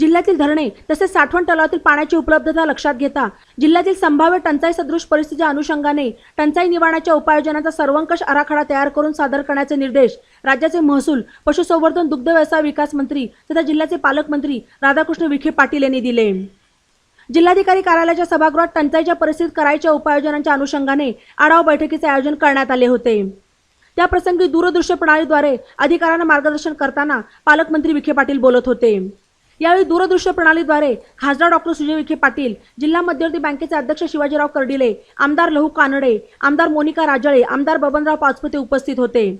जिल्ह्यातील धरणे तसेच साठवण तलावातील पाण्याची उपलब्धता लक्षात घेता जिल्ह्यातील संभाव्य टंचाई सदृश परिस्थितीच्या अनुषंगाने टंचाई निवारणाच्या उपाययोजनांचा सर्वंकष आराखडा तयार करून सादर करण्याचे निर्देश राज्याचे महसूल पशुसंवर्धन दुग्ध व्यवसाय विकास मंत्री तथा जिल्ह्याचे पालकमंत्री राधाकृष्ण विखे पाटील यांनी दिले. जिल्हाधिकारी कार्यालयाच्या सभागृहात टंचाईच्या परिस्थितीत करायच्या उपाययोजनांच्या अनुषंगाने आढावा बैठकीचे आयोजन करण्यात आले होते. त्याप्रसंगी दूरदृश्य प्रणालीद्वारे अधिकाऱ्यांना मार्गदर्शन करताना पालकमंत्री विखे पाटील बोलत होते. यावेळी दूरदृश्य प्रणालीद्वारे खासदार डॉक्टर सुजय विखे पाटील जिल्हा मध्यवर्ती बँकेचे अध्यक्ष शिवाजीराव कर्डिले आमदार लहू कानडे आमदार मोनिका राजळे आमदार बबनराव पाचपुते उपस्थित होते.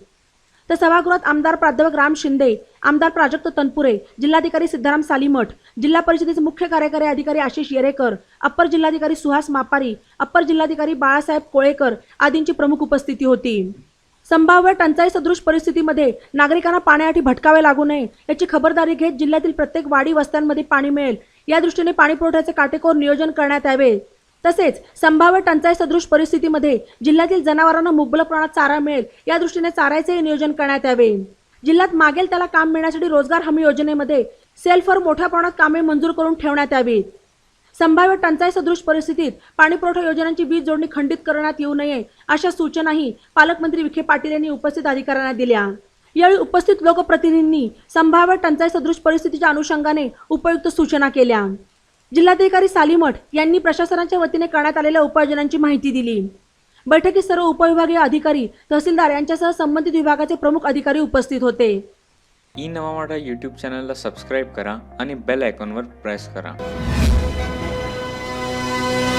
तर सभागृहात आमदार प्राध्यापक राम शिंदे आमदार प्राजक्त तनपुरे जिल्हाधिकारी सिद्धाराम सालीमठ जिल्हा परिषदेचे मुख्य कार्यकारी अधिकारी आशिष येरेकर अप्पर जिल्हाधिकारी सुहास मापारी अप्पर जिल्हाधिकारी बाळासाहेब कोळेकर आदींची प्रमुख उपस्थिती होती. संभाव्य टंचाई सदृश परिस्थितीमध्ये नागरिकांना पाण्यासाठी भटकावे लागू नये याची खबरदारी घेत जिल्ह्यातील प्रत्येक वाडी वस्त्यांमध्ये पाणी मिळेल. या दृष्टीने पाणी पुरवठ्याचे काटेकोर नियोजन करण्यात यावे. तसेच संभाव्य टंचाई सदृश परिस्थितीमध्ये जिल्ह्यातील जनावरांना मुबलक प्रमाणात चारा मिळेल. या दृष्टीने चाऱ्याचेही नियोजन करण्यात यावे. जिल्ह्यात मागेल त्याला काम मिळण्यासाठी रोजगार हमी योजनेमध्ये सेल्फवर मोठ्या प्रमाणात कामे मंजूर करून ठेवण्यात यावीत. संभाव्य टंचाई सदृश परिस्थितीत पाणीपुरवठा योजनांची वीज जोडणी खंडित करण्यात येऊ नये अशा सूचनाही पालकमंत्री विखे पाटील यांनी उपस्थित अधिकाऱ्यांना दिल्या. यावेळी उपस्थित लोकप्रतिनिधींनी संभाव्य टंचाई सदृश परिस्थितीच्या अनुषंगाने उपयुक्त सूचना केल्या. जिल्हाधिकारी सालीमठ यांनी प्रशासनाच्या वतीने करण्यात आलेल्या उपाययोजनांची माहिती दिली. बैठकीत सर्व उपविभागीय अधिकारी तहसीलदार यांच्यासह संबंधित विभागाचे प्रमुख अधिकारी उपस्थित होते. ई नवा यूट्यूब चॅनलला सबस्क्राईब करा आणि बेल आयकॉनवर प्रेस करा. Bye.